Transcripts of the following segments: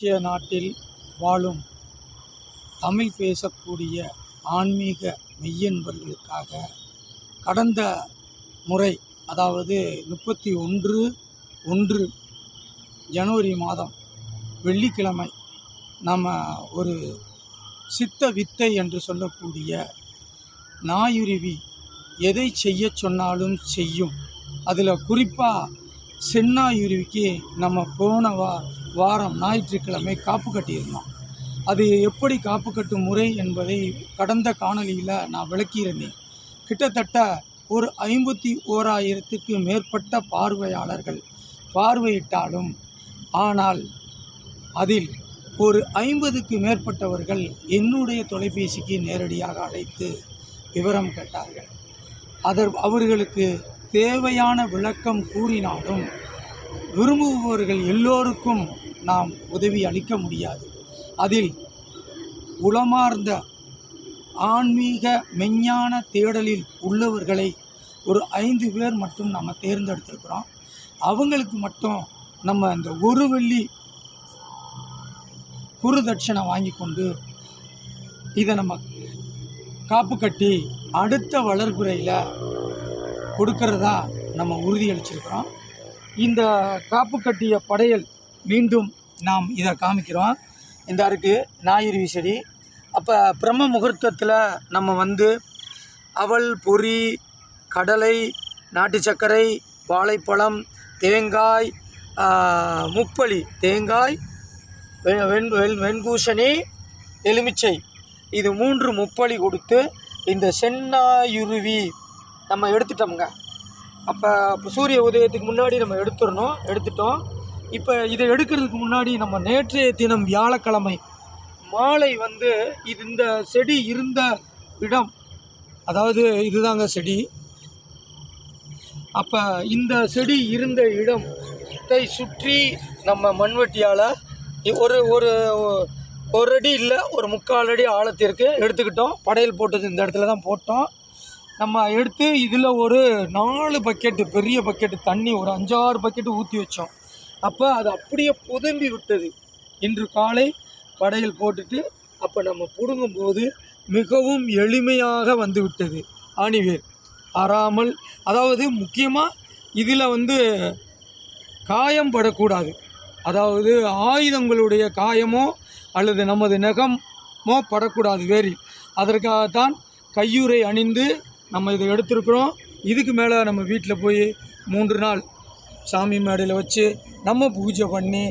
இந்திய நாட்டில் வாழும் தமிழ் பேசக்கூடிய ஆன்மீக மெய்யன்பர்களுக்காக கடந்த முறை அதாவது முப்பத்தி ஒன்று ஒன்று ஜனவரி மாதம் வெள்ளிக்கிழமை நம்ம ஒரு சித்த வித்தை என்று சொல்லக்கூடிய நாயுருவி எதை செய்யச் சொன்னாலும் செய்யும். அதில் குறிப்பாக சென்னாயுருவிக்கு நம்ம போனவா வாரம் ஞாயிற்றுக்கிழமை காப்பு கட்டியிருந்தோம் அது எப்படி காப்பு கட்டும் முறை என்பதை கடந்த காணொலியில் நான் விளக்கியிருந்தேன். கிட்டத்தட்ட ஒரு ஐம்பத்தி ஓராயிரத்துக்கு மேற்பட்ட பார்வையாளர்கள் பார்வையிட்டாலும் ஆனால் அதில் ஒரு ஐம்பதுக்கு மேற்பட்டவர்கள் என்னுடைய தொலைபேசிக்கு நேரடியாக அழைத்து விவரம் கேட்டார்கள். அதர் அவர்களுக்கு தேவையான விளக்கம் கூறினாலும் விரும்புபவர்கள் எல்லோருக்கும் நாம் உதவி அளிக்க முடியாது. அதில் உளமார்ந்த ஆன்மீக மெஞ்ஞான தேடலில் உள்ளவர்களை ஒரு ஐந்து பேர் மட்டும் நம்ம தேர்ந்தெடுத்திருக்கிறோம். அவங்களுக்கு மட்டும் நம்ம இந்த ஒரு வெள்ளி குருதட்சணை வாங்கி கொண்டு இதை நம்ம காப்பு கட்டி அடுத்த வளர்ப்புறையில் கொடுக்கறதா நம்ம உறுதியளிச்சிருக்கிறோம். இந்த காப்பு கட்டிய படையல் மீண்டும் நாம் இதை காமிக்கிறோம். இந்த இருக்கு ஞாயிறு செடி அப்போ பிரம்ம முகூர்த்தத்தில் நம்ம வந்து அவல் பொரி கடலை நாட்டு சர்க்கரை வாழைப்பழம் தேங்காய் முப்பளி தேங்காய் வெ- வெண் வெண் வெண்பூசணி எலுமிச்சை. இது மூன்று முப்பளி கொடுத்து இந்த சென்னாயுருவி நம்ம எடுத்துட்டோமுங்க. அப்போ சூரிய உதயத்துக்கு முன்னாடி நம்ம எடுத்துடணும் எடுத்துட்டோம். இப்போ இதை எடுக்கிறதுக்கு முன்னாடி நம்ம நேற்றைய தினம் வியாழக்கிழமை மாலை வந்து இது இந்த செடி இருந்த இடம். அதாவது இதுதாங்க செடி. அப்போ இந்த செடி இருந்த இடத்தை சுற்றி நம்ம மண்வெட்டியால் ஒரு ஒரு ஒரு அடி இல்லை ஒரு முக்கால் அடி ஆழத்திற்கு எடுத்துக்கிட்டோம். படையல் போட்டது இந்த இடத்துல தான் போட்டோம். நம்ம எடுத்து இதில் ஒரு நாலு பக்கெட்டு பெரிய பக்கெட்டு தண்ணி ஒரு அஞ்சாறு பக்கெட்டு ஊற்றி வச்சோம். அப்போ அது அப்படியே புதம்பி விட்டது. இன்று காலை படையல் போட்டுட்டு அப்போ நம்ம பிடுங்கும்போது மிகவும் எளிமையாக வந்து விட்டது. ஆணிவேர் ஆறாமல் அதாவது முக்கியமாக இதில் வந்து காயம் படக்கூடாது. அதாவது ஆயுதங்களுடைய காயமோ அல்லது நமது நகமோ படக்கூடாது வேரில் அதற்காகத்தான் கையுறை அணிந்து நம்ம இதை எடுத்திருக்கிறோம். இதுக்கு மேலே நம்ம வீட்டில் போய் மூன்று நாள் சாமி மேடையில் வச்சு நம்ம பூஜை பண்ணி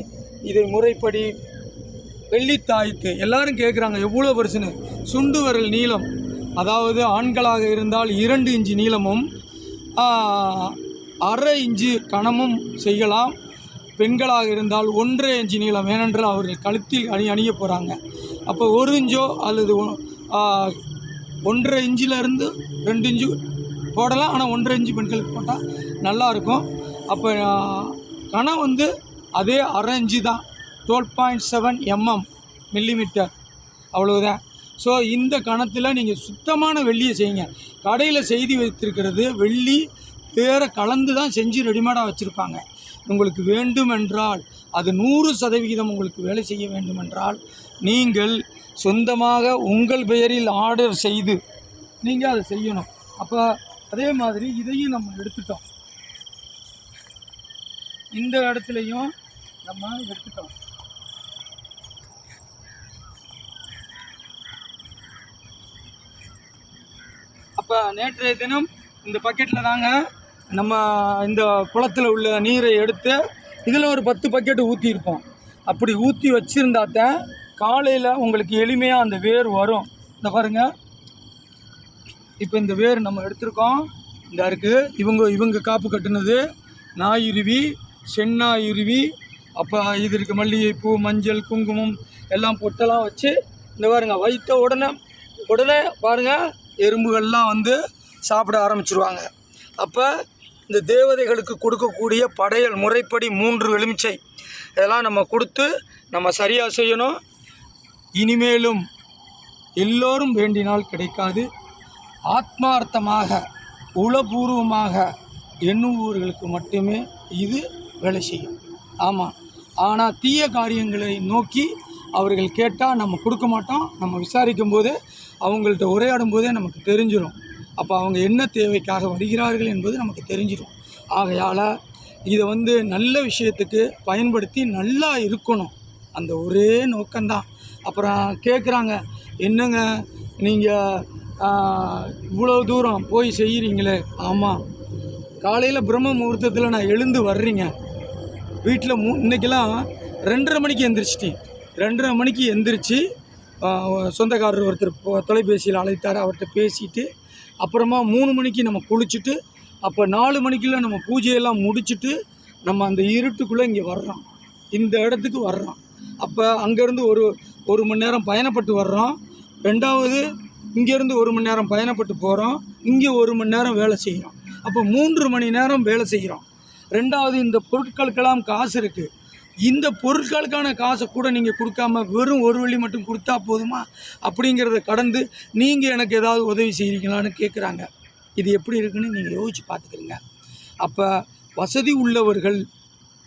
இதை முறைப்படி வெள்ளித்தாய்த்து எல்லாரும் கேட்குறாங்க எவ்வளோ பெருசுன்னு? சுண்டு விரல் நீளம் அதாவது ஆண்களாக இருந்தால் இரண்டு இன்ச்சு நீளமும் அரை இன்ச்சு கணமும் செய்யலாம். பெண்களாக இருந்தால் ஒன்றரை இன்ச்சு நீளம் ஏனென்றால் அவர்கள் கழுத்தில் அணி அணிய போகிறாங்க அப்போ ஒரு இன்ச்சோ அல்லது ஒன்றரை இன்ச்சிலேருந்து ரெண்டு இன்ச்சு போடலாம். ஆனால் ஒன்றரை இன்ச்சு பெண்களுக்கு போட்டால் நல்லாயிருக்கும் அப்போ கணம் வந்து அதே அரை இன்ச்சு தான். Twelve point seven mm millimetre அவ்வளவுதான். ஸோ இந்த கணத்தில் நீங்கள் சுத்தமான வெள்ளியை செய்யுங்க. கடையில் செய்தி வைத்திருக்கிறது வெள்ளி பேரை கலந்து தான் செஞ்சு ரெடிமேடாக வச்சுருப்பாங்க. உங்களுக்கு வேண்டுமென்றால் அது நூறு சதவிகிதம் உங்களுக்கு வேலை செய்ய வேண்டுமென்றால் நீங்கள் சொந்தமாக உங்கள் பெயரில் ஆர்டர் செய்து நீங்கள் அதை செய்யணும். அப்போ அதே மாதிரி இதையும் நம்ம எடுத்துட்டோம். இந்த இடத்துலையும் நம்ம எடுத்துட்டோம். அப்போ நேற்றைய தினம் இந்த பக்கெட்டில் தாங்க நம்ம இந்த குளத்தில் உள்ள நீரை எடுத்து இதில் ஒரு பத்து பக்கெட்டு ஊற்றியிருப்போம் அப்படி ஊற்றி வச்சுருந்தாத்த காலையில் உங்களுக்கு எளிமையாக அந்த வேர் வரும். இந்த பாருங்க. இப்போ இந்த வேர் நம்ம எடுத்திருக்கோம். இந்த இருக்குது இவங்க இவங்க காப்பு கட்டுனது. நாயுருவி செந்நாயுருவி அப்போ இது இருக்கு மல்லிகைப்பூ மஞ்சள் குங்குமம் எல்லாம் பொட்டெல்லாம் வச்சு இந்த பாருங்க வைத்த உடனே உடனே பாருங்க எறும்புகள்லாம் வந்து சாப்பிட ஆரம்பிச்சிருவாங்க. அப்போ இந்த தேவதைகளுக்கு கொடுக்கக்கூடிய படையல் முறைப்படி மூன்று எலுமிச்சை இதெல்லாம் நம்ம கொடுத்து நம்ம சரியாக செய்யணும். இனிமேலும் எல்லோரும் வேண்டினால் கிடைக்காது. ஆத்மார்த்தமாக உளபூர்வமாக எண்ணுபவர்களுக்கு மட்டுமே இது வேலை செய்யும். ஆமாம் ஆனால் தீய காரியங்களை நோக்கி அவர்கள் கேட்டால் நம்ம கொடுக்க மாட்டோம். நம்ம விசாரிக்கும் போது அவங்கள்ட்ட உரையாடும் போதே நமக்கு தெரிஞ்சிடும் அப்போ அவங்க என்ன தேவைக்காக வருகிறார்கள் என்பது நமக்கு தெரிஞ்சிடும் ஆகையால் இதை வந்து நல்ல விஷயத்துக்கு பயன்படுத்தி நல்லா இருக்கணும். அந்த ஒரே நோக்கம்தான். அப்புறம் கேட்குறாங்க என்னங்க நீங்கள் இவ்வளோ தூரம் போய் செய்கிறீங்களே ஆமாம் காலையில் பிரம்ம முகூர்த்தத்தில் நான் எழுந்து வர்றீங்க. வீட்டில் மூ இன்றைக்கெல்லாம் ரெண்டரை மணிக்கு எந்திரிச்சிட்டேன். ரெண்டரை மணிக்கு எந்திரிச்சு சொந்தக்காரர் ஒருத்தர் தொலைபேசியில் அழைத்தார். அவர்கிட்ட பேசிட்டு அப்புறமா மூணு மணிக்கு நம்ம குளிச்சுட்டு அப்போ நாலு மணிக்கெலாம் நம்ம பூஜையெல்லாம் முடிச்சுட்டு நம்ம அந்த இருட்டுக்குள்ளே இங்கே வர்றோம். இந்த இடத்துக்கு வர்றோம். அப்போ அங்கேருந்து ஒரு ஒரு மணி நேரம் பயணப்பட்டு வர்றோம். ரெண்டாவது இங்கேருந்து ஒரு மணி நேரம் பயணப்பட்டு போகிறோம். இங்கே ஒரு மணி நேரம் வேலை செய்கிறோம். அப்போ மூன்று மணி நேரம் வேலை செய்கிறோம். ரெண்டாவது இந்த பொருட்களுக்கெல்லாம் காசு இருக்குது இந்த பொருட்களுக்கான காசை கூட நீங்கள் கொடுக்காம வெறும் ஒரு வழி மட்டும் கொடுத்தா போதுமா? அப்படிங்கிறத கடந்து நீங்கள் எனக்கு ஏதாவது உதவி செய்கிறீங்களான்னு கேட்குறாங்க இது எப்படி இருக்குன்னு நீங்கள் யோசிச்சு பார்த்துக்கிறீங்க. அப்போ வசதி உள்ளவர்கள்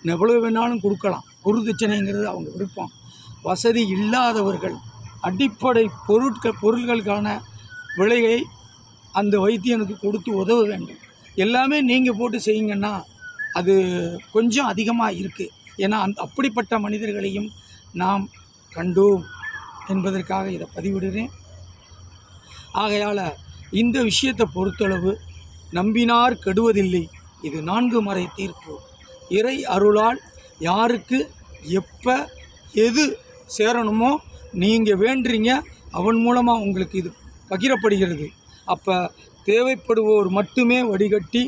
எவ்வளோ வேணாலும் கொடுக்கலாம். குருதட்சணைங்கிறது அவங்க விருப்பம். வசதி இல்லாதவர்கள் அடிப்படை பொருட்கள் பொருள்களுக்கான விலையை அந்த வைத்தியனுக்கு கொடுத்து உதவ வேண்டும். எல்லாமே நீங்கள் போட்டு செய்யுங்கன்னா அது கொஞ்சம் அதிகமாக இருக்குது ஏன்னா அந் அப்படிப்பட்ட மனிதர்களையும் நாம் கண்டோம் என்பதற்காக இதை பதிவிடுறேன். ஆகையால் இந்த விஷயத்தை பொறுத்தளவு நம்பினார் கெடுவதில்லை. இது நான்கு மறை தீர்ப்பு. இறை அருளால் யாருக்கு எப்போ எது சேரணுமோ நீங்கள் வேண்டுறீங்க அவன் மூலமாக உங்களுக்கு இது பகிரப்படுகிறது. அப்போ தேவைப்படுவோர் மட்டுமே வடிகட்டி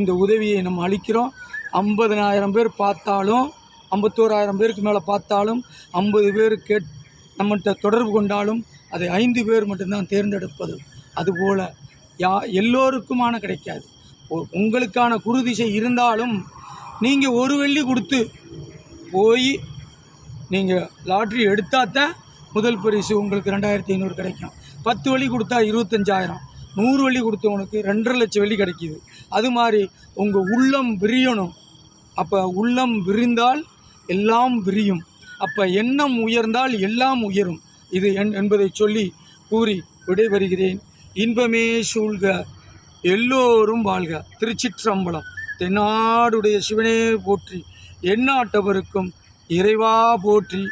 இந்த உதவியை நம்ம அளிக்கிறோம். ஐம்பதனாயிரம் பேர் பார்த்தாலும் ஐம்பத்தோராயிரம் பேருக்கு மேலே பார்த்தாலும் ஐம்பது பேர் கேட் நம்மகிட்ட தொடர்பு கொண்டாலும் அதை ஐந்து பேர் மட்டும்தான் தேர்ந்தெடுப்பது. அதுபோல் யா எல்லோருக்குமான கிடைக்காது. உங்களுக்கான குருதிசை இருந்தாலும் நீங்கள் ஒரு வெள்ளி கொடுத்து போய் நீங்கள் லாட்ரி எடுத்தால் தான் முதல் பரிசு உங்களுக்கு ரெண்டாயிரத்தி ஐநூறு கிடைக்கும். பத்து வழி கொடுத்தா இருபத்தஞ்சாயிரம். நூறு வழி கொடுத்தவனுக்கு ரெண்டரை லட்சம் வெள்ளி கிடைக்கிது. அது மாதிரி உங்கள் உள்ளம் விரியணும். அப்போ உள்ளம் விரிந்தால் எல்லாம் விரியும். அப்போ எண்ணம் உயர்ந்தால் எல்லாம் உயரும். இது என் என்பதை சொல்லி கூறி விடைபெறுகிறேன். இன்பமே சூழ்க எல்லோரும் வாழ்க. திருச்சிற்றம்பலம். தென்னாடுடைய சிவனே போற்றி எண்ணாட்டவருக்கும் இறைவா போற்றி.